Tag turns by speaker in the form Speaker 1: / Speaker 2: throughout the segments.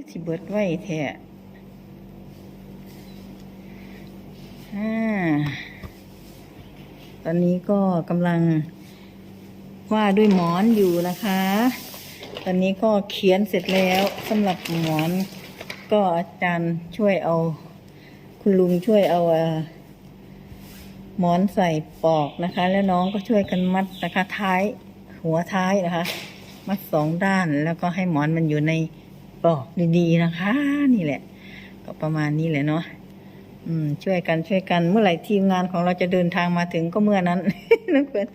Speaker 1: คือสิเบิดไว้แท้ตอนนี้ก็กำลังว่าด้วยหมอนอยู่นะคะ ตอนนี้ก็เขียนเสร็จแล้วสำหรับหมอนก็อาจารย์ช่วยเอา คุณลุงช่วยเอาหมอนใส่ปลอกนะคะ แล้วน้องก็ช่วยกันมัดนะคะ ท้ายหัวท้ายนะคะ มัดสองด้านแล้วก็ให้หมอนมันอยู่ใน ปลอกดีๆนะคะ นี่แหละ ก็ประมาณนี้แหละเนาะอืม ช่วยกันช่วยกันเมื่อไหร่ทีมงานของเราจะเดินทางมาถึงก็เมื่อนั้นนักเพื่อน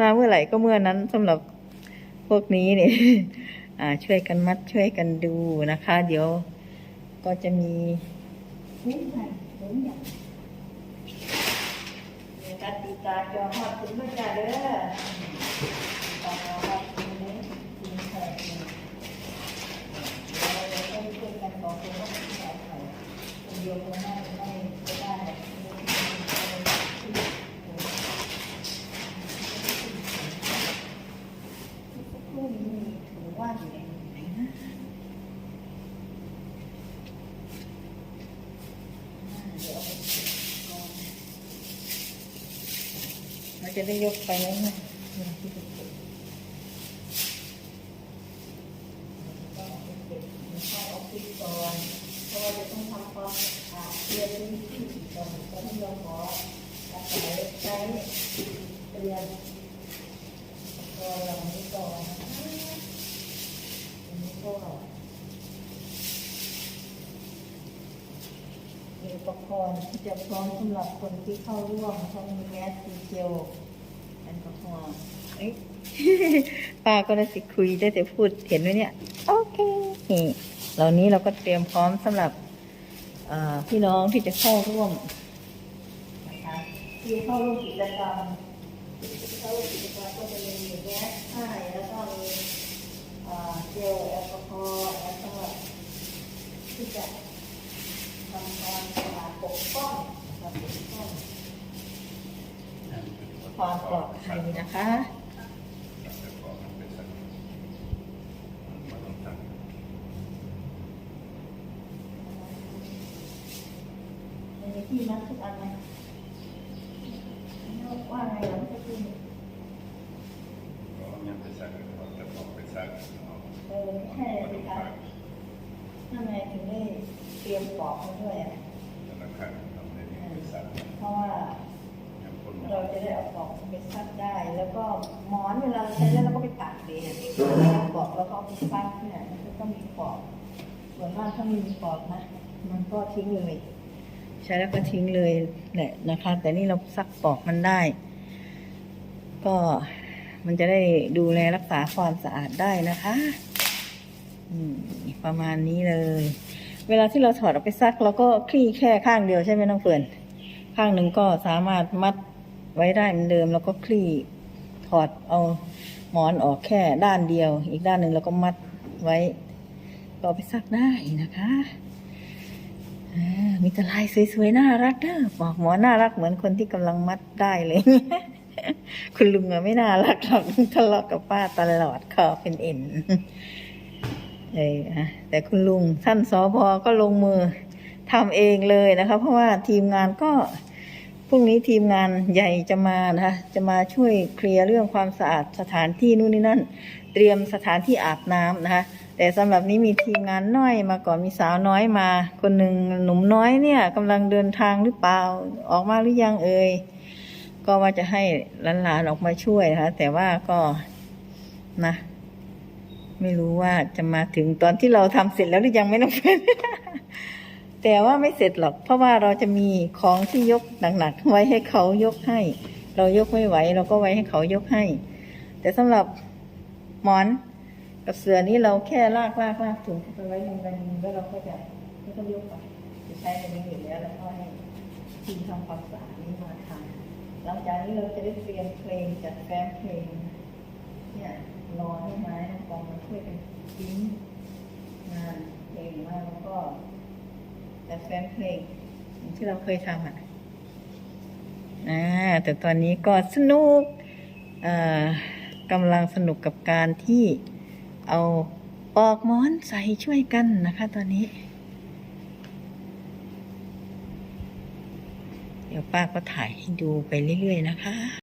Speaker 1: มาเมื่อไหร่ก็เมื่อนั้นสำหรับพวกนี้เนี่ยอ่า ช่วยกันมัดช่วยกันดูนะคะ เดี๋ยวก็จะมีนี่ค่ะเห็นอย่างเดี๋ยวตัดตาจอหอดถึงเมื่อจ้าเด้อ ตอนเราว่าทีนี้ทีมแขกเนี่ยเราจะต้องช่วยกันบอกคนว่าที่ไหนใครคนเดียวคนหน้าไม่ไม่ได้สักครู่นี้มีถุงว่างอยู่ในไหนนะเดี๋ยวเอาไปเก็บก่อนเราจะได้ยกไปแล้วนะเวลาที่จะเก็บ ก็เอาไปเก็บในเข้าออฟฟิศก่อนเพราะว่าจะต้องทำความสะอาดเคลียร์พื้นที่ก่อนตอนที่เราขออาศัยใช้เตรียมตัวเหล่านี้ก่อนนะคะอันนี้ก็ อุปกรณ์ที่จะพร้อมสำหรับคนที่เข้าร่วมเขามีแมสซีเจลแอลกอฮอล์เอ้ยป้าก็ได้สิคุยได้แต่พูดเห็นไหมเนี่ย โอเคนี่เหล่านี้เราก็เตรียมพร้อมสำหรับพี่น้องที่จะเข้าร่วมนะคะที่เข้าร่วมกิจกรรมเข้าร่วมกิจกรรมก็จะมีแมสให้แล้วก็มีเอ่อเจลแอลกอฮอล์แล้วก็ที่จะทำความสะอาด ปกป้องนะคะปกป้องความปลอดภัยนะคะมันมีที่มัดทุกอันไหมว่าไงเราจะกินเออไม่ใช่สิคะทำไมถึงได้เตรียมปอกมาด้วยอะเพราะว่าเราจะ ได้เอาปอกไปซักได้ แล้วก็หมอนเวลาเราใช้แล้วเราก็ไปตากเองปอกแล้วก็เอาไปซักเนี่ยมันก็มีปอกส่วนมากถ้ามีปอกนะมันก็ทิ้งเลย ใช้แล้วก็ทิ้งเลยแหละนะคะ แต่นี่เราซักปอกมันได้ ก็มันจะได้ดูแลรักษาความสะอาดได้นะคะประมาณนี้เลย เวลาที่เราถอดออกไปซักเราก็คลี่แค่ข้างเดียวใช่ไหมน้องเฟิร์นข้างหนึ่งก็สามารถมัด ไว้ได้เหมือนเดิมแล้วก็คลี่ถอดเอาหมอนออกแค่ด้านเดียว อีกด้านหนึ่งเราก็มัดไว้ก็ไปซักได้นะคะมีแต่ลายสวยๆน่ารักเด้อบอกหมอน่ารักเหมือนคนที่กำลังมัดได้เลยคุณลุงอะไม่น่ารักหรอกทะเลาะกับป้าตลอดคอเป็นเอ็นเออฮะแต่คุณลุงท่านสอพอก็ลงมือทำเองเลยนะคะ เพราะว่าทีมงานก็ พรุ่งนี้ทีมงานใหญ่จะมานะคะจะมาช่วยเคลียร์เรื่องความสะอาดสถานที่นู่นนี่นั่น เตรียมสถานที่อาบน้ำนะคะ แต่สำหรับนี้มีทีมงานน้อยมาก่อนมีสาวน้อยมา คนหนึ่งหนุ่มน้อยเนี่ยกำลังเดินทางหรือเปล่าออกมาหรือยังเอ่ยก็ว่าจะให้หลานๆออกมาช่วยนะคะแต่ว่าก็นะ ไม่รู้ว่าจะมาถึงตอนที่เราทำเสร็จแล้วหรือยังไม่ต้องเป็น แต่ว่าไม่เสร็จหรอก เพราะว่าเราจะมีของที่ยกหนักๆไว้ให้เขายกให้ เรายกไม่ไหว เราก็ไว้ให้เขายกให้ แต่สำหรับหมอนกับเสือนี้เราแค่ลากลากลากถุงไปไว้ในกันแล้วเราก็จะไม่ต้องยกไปจะใช้ในนี้อยู่แล้วแล้วก็ให้ทีมทำความสะอาดนี้มาทำหลังจากนี้เราจะได้เตรียมเพลงจัดแฟ้มเพลงเนี่ยรอให้ไม้น้องกองมาช่วยกันทิ้งงานเพลงมาแล้วก็ จัดแฟ้มเพลงที่เราเคยทำอะอ่าแต่ตอนนี้ก็สนุกอ่ากำลังสนุกกับการที่เอาปอกหมอนใส่ช่วยกันนะคะตอนนี้ เดี๋ยวป้าก็ถ่ายให้ดูไปเรื่อยๆนะคะ